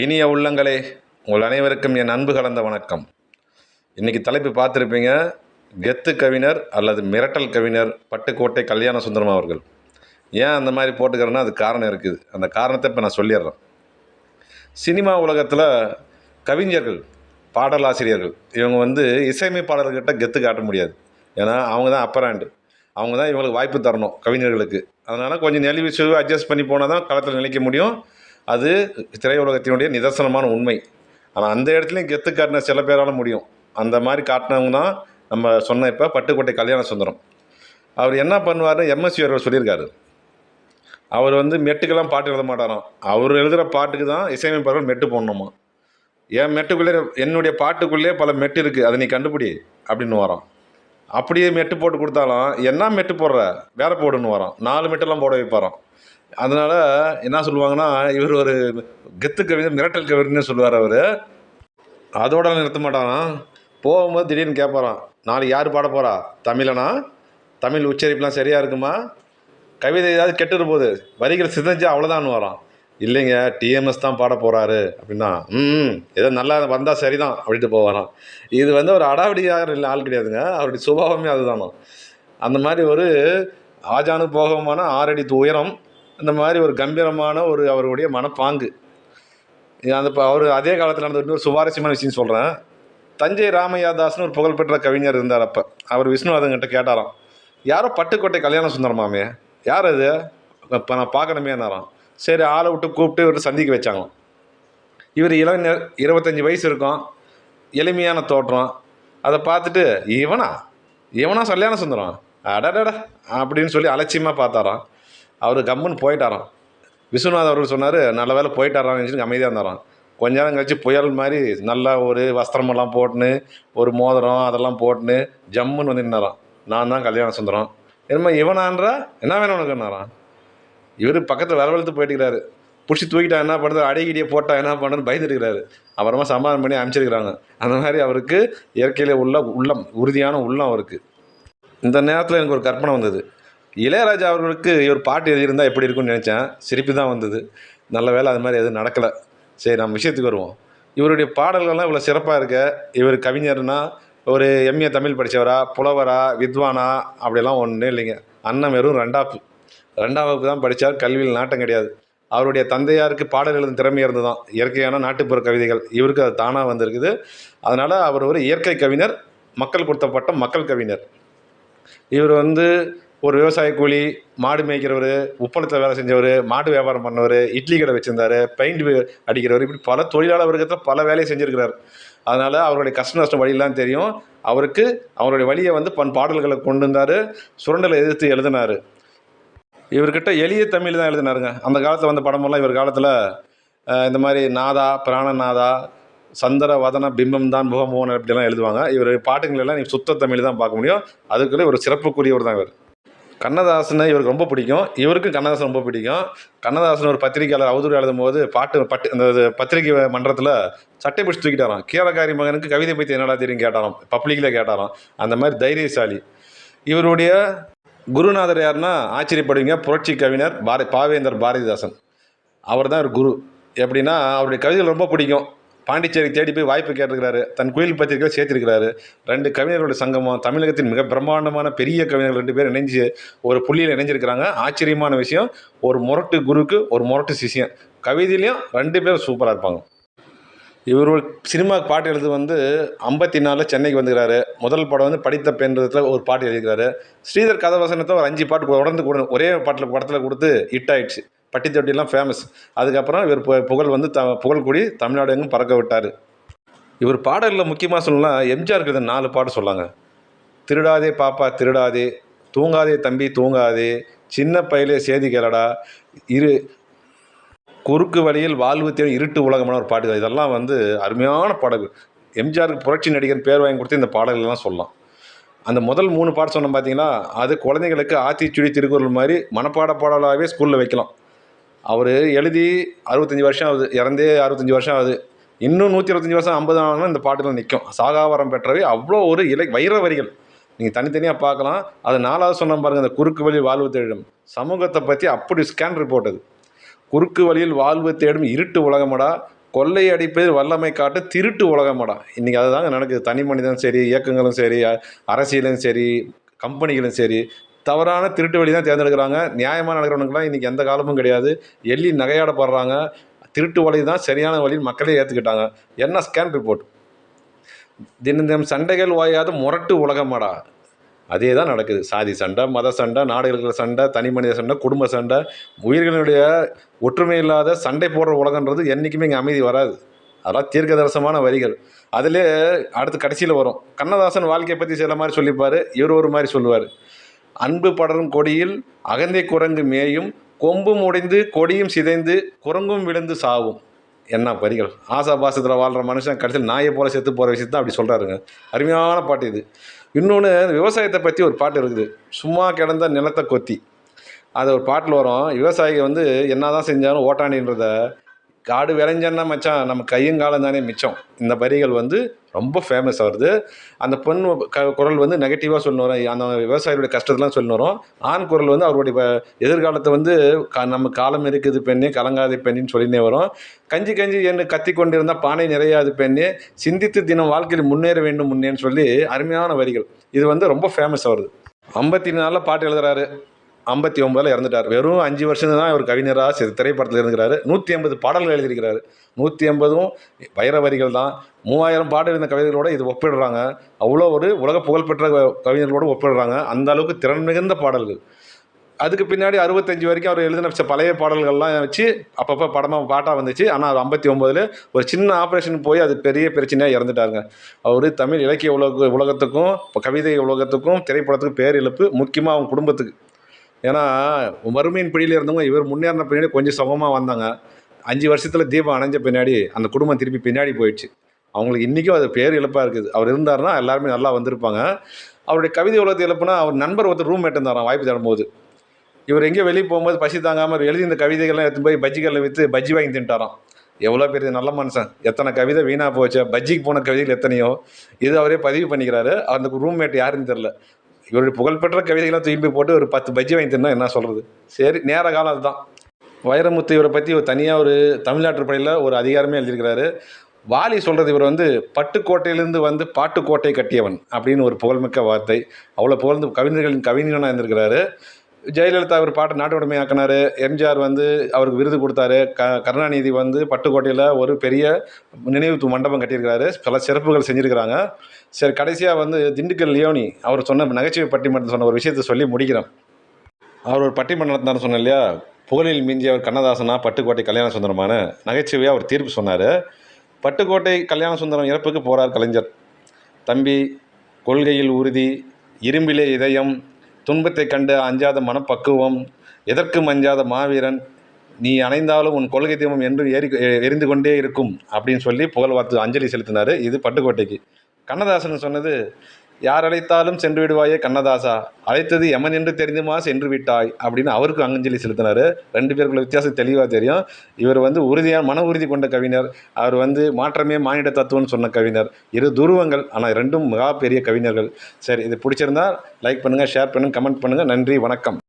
இனிய உள்ளங்களே உங்கள் அனைவருக்கும் என் அன்பு கலந்த வணக்கம். இன்றைக்கி தலைப்பு பார்த்துருப்பீங்க கெத்து கவிஞர் அல்லது மிரட்டல் கவிஞர் பட்டுக்கோட்டை கல்யாண சுந்தரம் அவர்கள். ஏன் அந்த மாதிரி போட்டுக்கிறேன்னா அது காரணம் இருக்குது. அந்த காரணத்தை இப்போ நான் சொல்லிடுறேன். சினிமா உலகத்தில் கவிஞர்கள் பாடலாசிரியர்கள் இவங்க வந்து இசையமைப்பாளர்கிட்ட கெத்து காட்ட முடியாது. ஏன்னா அவங்க தான் அப்பராண்டு அவங்க தான் இவங்களுக்கு வாய்ப்பு தரணும் கவிஞர்களுக்கு. அதனால் கொஞ்சம் நெளிவு சுழிவு அட்ஜஸ்ட் பண்ணி போனால் தான் களத்தில் நிலைக்க முடியும். அது திரையுலகத்தினுடைய நிதர்சனமான உண்மை. ஆனால் அந்த இடத்துலையும் கெத்து காட்டின சில பேரால் முடியும். அந்த மாதிரி காட்டினவங்க தான் நம்ம சொன்ன இப்போ பட்டுக்கோட்டை கல்யாண சுந்தரம். அவர் என்ன பண்ணுவார்னு எம்எஸ்வி அவர்கள் சொல்லியிருக்காரு. அவர் வந்து மெட்டுக்கெல்லாம் பாட்டு எழுத மாட்டாராம். அவர் எழுதுகிற பாட்டுக்கு தான் இசையமைப்பாளர்கள் மெட்டு போடணுமா? என் மெட்டுக்குள்ளே என்னுடைய பாட்டுக்குள்ளே பல மெட்டு இருக்குது அதை நீ கண்டுபிடி அப்படின்னு வரான் அப்படியே மெட்டு போட்டு கொடுத்தாலும் என்ன மெட்டு போடுற? வேற போடுன்னு வரோம். நாலு மெட்டெல்லாம் போட வைப்பாராம். அதனால் என்ன சொல்லுவாங்கன்னா இவர் ஒரு கெத்து கவிஞர் மிரட்டல் கவிஞர்னு சொல்லுவார் அவர். அதோட நிறுத்த மாட்டாராம் போகும்போது திடீர்னு கேட்பாராம் நாளைக்கு யார் பாட போகிறா தமிழனா? தமிழ் உச்சரிப்புலாம் சரியாக இருக்குமா? கவிதை ஏதாவது கெட்டுட்டு போகுது வரிகள் சிதைஞ்சு அவ்வளோதான் வரான் இல்லைங்க டிஎம்எஸ் தான் பாட போகிறாரு அப்படின்னா ம் ஏதோ நல்லா வந்தால் சரி தான் அப்படின்ட்டு போவாராம். இது வந்து ஒரு அடாவடியாக இல்லை ஆள் கிடையாதுங்க. அவருடைய சுபாவமே அதுதானோ? அந்த மாதிரி ஒரு ஆஜானு போகமான ஆறடி உயரம் இந்த மாதிரி ஒரு கம்பீரமான ஒரு அவருடைய மனப்பாங்கு. அந்த இப்போ அவர் அதே காலத்தில் நடந்த இன்னொரு சுவாரஸ்யமான விஷயம் சொல்கிறேன் தஞ்சை ராமையாதாஸ்னு ஒரு புகழ்பெற்ற கவிஞர் இருந்தார் அப்போ. அவர் விஷ்ணுநாதன்கிட்ட கேட்டாராம் யாரோ பட்டுக்கோட்டை கல்யாண சுந்தரமாமே? யார் அது? இப்போ நான் பார்க்கணுமே நேரம் சரி ஆளை விட்டு கூப்பிட்டு இவர் சந்திக்க வச்சாங்களாம். இவர் இளைஞர் இருபத்தஞ்சி வயசு இருக்கும் எளிமையான தோற்றம். அதை பார்த்துட்டு இவனா? இவனா கல்யாண சுந்தரம்? அடடடா! அப்படின்னு சொல்லி அலட்சியமாக பார்த்தாராம். அவர் கம்முன்னு போயிட்டாராம். விஸ்வநாத் அவர்கள் சொன்னார் நல்ல வேலை போயிட்டாரான்னு சொல்லி அமைதியாக இருந்தாராம். கொஞ்ச நேரம் கழிச்சு புயல் மாதிரி நல்லா ஒரு வஸ்திரமெல்லாம் போட்டுன்னு ஒரு மோதிரம் அதெல்லாம் போட்டுன்னு ஜம்முன்னு வந்து நின்னாராம். நான் தான் கல்யாண சுந்தரம். என்னமோ இவனான்றா? என்ன வேணும் உனக்குன்னாராம் இவர் பக்கத்தில் வரவழுத்து போயிட்டுக்கிறாரு. பிடிச்சி தூக்கிட்டா என்ன பண்ணுறது அடிக்கடியை போட்டால் என்ன பண்ணுறது பயந்துட்டுக்கிறாரு. அப்புறமா சமாதானம் பண்ணி அனுப்பிச்சிருக்கிறாங்க. அந்த மாதிரி அவருக்கு இயற்கையில் உள்ள உள்ளம் உறுதியான உள்ளம் அவருக்கு. இந்த நேரத்தில் எனக்கு ஒரு கற்பனை வந்தது. இளையராஜா அவர்களுக்கு இவர் பாட்டு எழுதியிருந்தால் எப்படி இருக்கும்னு நினச்சேன். சிரிப்பு தான் வந்தது. நல்ல வேலை அது மாதிரி எதுவும் நடக்கலை. சரி நம்ம விஷயத்துக்கு வருவோம். இவருடைய பாடல்கள்லாம் இவ்வளோ சிறப்பாக இருக்க. இவர் கவிஞர்னா ஒரு எம்ஏ தமிழ் படித்தவரா புலவரா வித்வானா அப்படிலாம் ஒன்றும் இல்லைங்க. அண்ணன் வெறும் ரெண்டாப்பு. ரெண்டாம் வகுப்பு தான் படித்தார் கல்வியில் நாட்டம் கிடையாது. அவருடைய தந்தையாருக்கு பாடல் எழுதும் திறமை இருந்து தான் இயற்கையான நாட்டுப்புற கவிதைகள். இவருக்கு அது தானாக வந்திருக்குது. அதனால் அவர் ஒரு இயற்கை கவிஞர் மக்கள் கொடுத்தப்பட்ட மக்கள் கவிஞர். இவர் வந்து ஒரு விவசாய கூலி மாடு மேய்க்கிறவர் உப்பளத்தில் வேலை செஞ்சவர் மாட்டு வியாபாரம் பண்ணவர் இட்லி கடை வச்சுருந்தார் பெயிண்ட் அடிக்கிறவர் இப்படி பல தொழிலாளர் வர்க்கத்தில் பல வேலையை செஞ்சுருக்கிறார். அதனால் அவருடைய கஷ்ட நஷ்டம் வழியெல்லாம் தெரியும். அவருக்கு அவருடைய வழியை வந்து பன் பாடல்களை கொண்டு வந்தார் சுரண்டலை எதிர்த்து எழுதினார். இவர்கிட்ட எளிய தமிழ் தான் எழுதினாருங்க. அந்த காலத்தில் வந்த படமெல்லாம் இவர் காலத்தில் இந்த மாதிரி நாதா பிராணநாதா சந்திர வதன பிம்பம் தான் முகமோகன் அப்படிலாம் எழுதுவாங்க. இவர் பாட்டுங்களெல்லாம் நீ சுத்த தமிழ் தான் பார்க்க முடியும். அதுக்குள்ளே ஒரு சிறப்புக்குரியவர் தான் இவர். கண்ணதாசனை இவருக்கு ரொம்ப பிடிக்கும். இவருக்கும் கண்ணதாசன் ரொம்ப பிடிக்கும். கண்ணதாசன் ஒரு பத்திரிகையாளர் அவதூறு எழுதும் போது பாட்டு பட்டு அந்த இது பத்திரிகை மன்றத்தில் சட்டை பிடிச்சி தூக்கிட்டாராம். கீழக்காரி மகனுக்கு கவிதை பற்றி என்னடா தெரியும் கேட்டாராம். பப்ளிக்கில் கேட்டாராம். அந்த மாதிரி தைரியசாலி. இவருடைய குருநாதர் யாருன்னா ஆச்சரியப்படுவீங்க புரட்சி கவிஞர் பாரதி பாவேந்தர் பாரதிதாசன். அவர் தான் ஒரு குரு. எப்படின்னா அவருடைய கவிதைகள் ரொம்ப பிடிக்கும். பாண்டிச்சேரி தேடி போய் வாய்ப்பு கேட்டிருக்கிறாரு. தன் குயில் பத்திரிகை சேர்த்திருக்கிறாரு. ரெண்டு கவிஞர்களுடைய சங்கமம் தமிழகத்தின் மிக பிரம்மாண்டமான பெரிய கவிஞர்கள் ரெண்டு பேர் இணைஞ்சு ஒரு புள்ளியில் இணைஞ்சிருக்கிறாங்க. ஆச்சரியமான விஷயம் ஒரு முரட்டு குருக்கு ஒரு முரட்டு சிஷியம் கவிதையிலையும் ரெண்டு பேரும் சூப்பராக இருப்பாங்க. இவர் ஒரு பாட்டு எழுது வந்து ஐம்பத்தி நாலில் சென்னைக்கு வந்துக்கிறாரு. முதல் படம் வந்து படித்த பெண்றதுல ஒரு பாட்டு எழுதிக்கிறாரு ஸ்ரீதர் கதவசனத்தை ஒரு அஞ்சு பாட்டு தொடர்ந்து கொடு ஒரே பாட்டில் படத்தில் கொடுத்து ஹிட் ஆயிடுச்சு. பட்டி தொட்டிலாம் ஃபேமஸ் அதுக்கப்புறம் இவர் பு- புகழ் வந்து த புகழ்கூடி தமிழ்நாடு எங்கும் பறக்க விட்டார். இவர் பாடலில் முக்கியமாக சொல்லலாம் எம்ஜிஆர் இது நாலு பாட்டு சொல்லாங்க. திருடாதே பாப்பா திருடாதே. தூங்காதே தம்பி தூங்காதே. சின்ன பயிலே சேதி கேளடா. இரு குறுக்கு வழியில் வாழ்வு தேடி இருட்டு உலகமான ஒரு பாட்டு. இதெல்லாம் வந்து அருமையான பாடல்கள். எம்ஜிஆருக்கு புரட்சி நடிகர் பேர் வாங்கி கொடுத்து இந்த பாடல்கள்லாம் சொல்லலாம். அந்த முதல் மூணு பாட்டு சொன்னோம் பார்த்தீங்கன்னா அது குழந்தைங்களுக்கு ஆத்திச்சுடி திருக்குறள் மாதிரி மனப்பாட பாடலாகவே ஸ்கூலில் வைக்கலாம். அவர் எழுதி அறுபத்தஞ்சி வருஷம் ஆகுது இறந்தே அறுபத்தஞ்சி வருஷம் ஆகுது. இன்னும் நூற்றி இருபத்தஞ்சி வருஷம் ஐம்பது ஆகணும் இந்த பாட்டில் நிற்கும் சாகாவரம் பெற்றவை அவ்வளோ ஒரு இலை வைர வரிகள். நீங்கள் தனித்தனியாக பார்க்கலாம். அது நாலாவது சொன்ன பாருங்கள் அந்த குறுக்கு வழி வாழ்வு தேடும். சமூகத்தை பற்றி அப்படி ஸ்கேன் ரிப்போர்ட் அது. குறுக்கு வழியில் வாழ்வு தேடும் இருட்டு உலகமடா. கொள்ளை அடிப்பதில் வல்லமை காட்டு திருட்டு உலகமாடா. இன்றைக்கி அதுதாங்க நடக்குது. தனி மனிதனும் சரி இயக்கங்களும் சரி அரசியலும் சரி கம்பெனிகளும் சரி தவறான திருட்டு வழி தான் தேர்ந்தெடுக்கிறாங்க. நியாயமாக நடக்கிறவனுக்குலாம் இன்றைக்கி எந்த காலமும் கிடையாது. எள்ளி நகையாடப்படுறாங்க. திருட்டு வழி தான் சரியான வழியில் மக்களே ஏற்றுக்கிட்டாங்க என்ன ஸ்கேன் ரிப்போர்ட் தினம் தினம் சண்டைகள் வாயாத முரட்டு உலகமாடா. அதே தான் நடக்குது. சாதி சண்டை மத சண்டை நாடுகளுக்கு சண்டை தனி மனித சண்டை குடும்ப சண்டை உயிர்களுடைய ஒற்றுமை இல்லாத சண்டை போடுற உலகன்றது என்றைக்குமே இங்கே அமைதி வராது. அதெல்லாம் தீர்க்கதரிசனமான வரிகள். அதிலே அடுத்து கடைசியில் வரும். கண்ணதாசன் வாழ்க்கையை பற்றி சில மாதிரி சொல்லிப்பார். இவர் ஒரு மாதிரி சொல்லுவார். அன்பு படரும் கொடியில் அகந்தை குரங்கு மேயும் கொம்பும் உடைந்து கொடியும் சிதைந்து குரங்கும் விழுந்து சாவும். என்ன வரிகள்? ஆசா பாசத்தில் வாழ்கிற மனுஷன் கடைசியில் நாயை போல செத்து போகிற விஷயத்தான் அப்படி சொல்கிறாருங்க அருமையான பாட்டு இது. இன்னொன்று விவசாயத்தை பற்றி ஒரு பாட்டு இருக்குது. சும்மா கிடந்த நிலத்தை கொத்தி. அது ஒரு பாட்டில் வரும். விவசாயிகள் வந்து என்ன தான் செஞ்சாலும் ஓட்டாண்டின்றத காடு விளைஞ்சன்னா மச்சான் நம்ம கையும் காலம் தானே மிச்சம். இந்த வரிகள் வந்து ரொம்ப ஃபேமஸ் ஆகுது அந்த பொண்ணு க குரல் வந்து நெகட்டிவாக சொல்லணும் வரும். அந்த விவசாயிகளுடைய கஷ்டத்தெலாம் சொல்லணும் வரும். ஆண் குரல் வந்து அவருடைய எதிர்காலத்தை வந்து க நம்ம காலம் இருக்குது பெண்ணே கலங்காத பெண்ணின்னு சொல்லினே வரும். கஞ்சி கஞ்சி என்று கத்தி கொண்டிருந்தால் பானை நிறையாது பெண்ணே சிந்தித்து தினம் வாழ்க்கையில் முன்னேற வேண்டும் முன்னேன்னு சொல்லி அருமையான வரிகள். இது வந்து ரொம்ப ஃபேமஸ் ஆகுது ஐம்பத்தி நாலில் பாட்டு எழுதுறாரு. ஐம்பத்தி ஒம்பதில் இறந்துட்டார். வெறும் அஞ்சு வருஷம் தான் அவர் கவிஞராக சிறு திரைப்படத்தில் இருந்துக்கிறாரு. நூற்றி ஐம்பது பாடல்கள் எழுதியிருக்கிறாரு. நூற்றி ஐம்பதும் வைர வரிகள் தான் மூவாயிரம் பாடல் இருந்த கவிதைகளோடு இது ஒப்பிடுறாங்க. அவ்வளோ ஒரு உலக புகழ்பெற்ற கவிஞர்களோடு ஒப்பிடுறாங்க. அந்த அளவுக்கு திறன் மிகுந்த பாடல்கள். அதுக்கு பின்னாடி அறுபத்தஞ்சு வரைக்கும் அவர் எழுதின பழைய பாடல்கள்லாம் வச்சு அப்பப்போ படமாக பாட்டாக வந்துச்சு. ஆனால் அது ஐம்பத்தி ஒம்போதில் ஒரு சின்ன ஆப்ரேஷன் போய் அது பெரிய பிரச்சனையாக இறந்துட்டாருங்க. அவர் தமிழ் இலக்கிய உலக உலகத்துக்கும் இப்போ கவிதை உலகத்துக்கும் திரைப்படத்துக்கும் பேர் இழப்பு முக்கியமாக அவங்க குடும்பத்துக்கு. ஏன்னா வறுமையின் பிடியில் இருந்தவங்க இவர் முன்னேறின பின்னாடி கொஞ்சம் சுகமாக வந்தாங்க. அஞ்சு வருஷத்தில் தீபம் அணைஞ்ச பின்னாடி அந்த குடும்பம் திருப்பி பின்னாடி போயிடுச்சு. அவங்களுக்கு இன்றைக்கும் அது பேர் இழப்பாக இருக்குது. அவர் இருந்தாருன்னா எல்லாருமே நல்லா வந்திருப்பாங்க. அவருடைய கவிதை உலகத்தை இழப்புனா அவர் நண்பர் ஒருத்தர் ரூம்மேட் இருந்தாராம் வாய்ப்பு தரும்போது இவர் எங்கேயோ வெளியே போகும்போது பசி தாங்காமல் எழுதி இந்த கவிதைகள்லாம் எடுத்து போய் பஜ்ஜிகளில் விற்று பஜ்ஜி வாங்கி தின்ட்டாராம். எவ்வளோ பெரிய நல்ல மனுஷன். எத்தனை கவிதை வீணாக போச்சு. பஜ்ஜிக்கு போன கவிதைகள் எத்தனையோ. இது அவரே பதிவு பண்ணிக்கிறாரு. அந்த ரூம்மேட் யாருன்னு தெரில இவருடைய புகழ்பெற்ற கவிதைகள்லாம் தூக்கி போட்டு ஒரு பத்து பஜ்ஜி வாங்கி தின்னா என்ன சொல்கிறது சரி நேர காலம் அதுதான். வைரமுத்து இவரை பற்றி ஒரு தனியாக ஒரு தமிழ்நாட்டு படையில் ஒரு அதிகாரமே எழுதியிருக்கிறாரு. வாலி சொல்கிறது இவர் வந்து பட்டுக்கோட்டையிலேருந்து வந்து பாட்டுக்கோட்டை கட்டியவன் அப்படின்னு ஒரு புகழ்மிக்க வார்த்தை. அவ்வளோ புகழ்ந்து கவிஞர்களின் கவிஞனாக இருந்திருக்கிறாரு. ஜெயலலிதா அவர் பாட்டை நாட்டு உடைமையாக்கினாரு எம்ஜிஆர் வந்து அவருக்கு விருது கொடுத்தாரு. க கருணாநிதி வந்து பட்டுக்கோட்டையில் ஒரு பெரிய நினைவு மண்டபம் கட்டியிருக்கிறாரு. பல சிறப்புகள் செஞ்சுருக்கிறாங்க. சரி கடைசியாக வந்து திண்டுக்கல் லியோனி அவர் சொன்ன நகைச்சுவை பட்டிமன்றம் சொன்ன ஒரு விஷயத்தை சொல்லி முடிக்கிறேன். அவர் ஒரு பட்டிமன்றம் தான் சொன்னேன் இல்லையா? புகழில் மிஞ்சியவர் கண்ணதாசனா பட்டுக்கோட்டை கல்யாண சுந்தரமான நகைச்சுவையாக அவர் தீர்ப்பு சொன்னார். பட்டுக்கோட்டை கல்யாண சுந்தரம் இறப்புக்கு போகிறார் கலைஞர். தம்பி கொள்கையில் உறுதி இரும்பிலே இதயம் துன்பத்தை கண்டு அஞ்சாத மனப்பக்குவம் எதற்கும் அஞ்சாத மாவீரன்? நீ அணைந்தாலும் உன் கொள்கை தீபம் என்று ஏறி எரிந்து கொண்டே இருக்கும் அப்படின்னு சொல்லி புகழ் வார்த்து அஞ்சலி செலுத்தினார் இது பட்டுக்கோட்டைக்கு. கண்ணதாசன் சொன்னது யார் அழைத்தாலும் சென்று விடுவாயே கண்ணதாசா. அழைத்தது எமன் என்று தெரிந்துமா சென்று விட்டாய்? அப்படின்னு அவருக்கு அங்கஞ்சலி செலுத்தினார். ரெண்டு பேருக்குள்ள வித்தியாசம் தெளிவாக தெரியும். இவர் வந்து உறுதியாக மன உறுதி கொண்ட கவிஞர். அவர் வந்து மாற்றமே மானிட தத்துவம்னு சொன்ன கவிஞர். இரு துருவங்கள் ஆனால் ரெண்டும் மிக பெரிய கவிஞர்கள். சரி இது பிடிச்சிருந்தா லைக் பண்ணுங்கள் ஷேர் பண்ணுங்கள் கமெண்ட் பண்ணுங்கள் நன்றி வணக்கம்.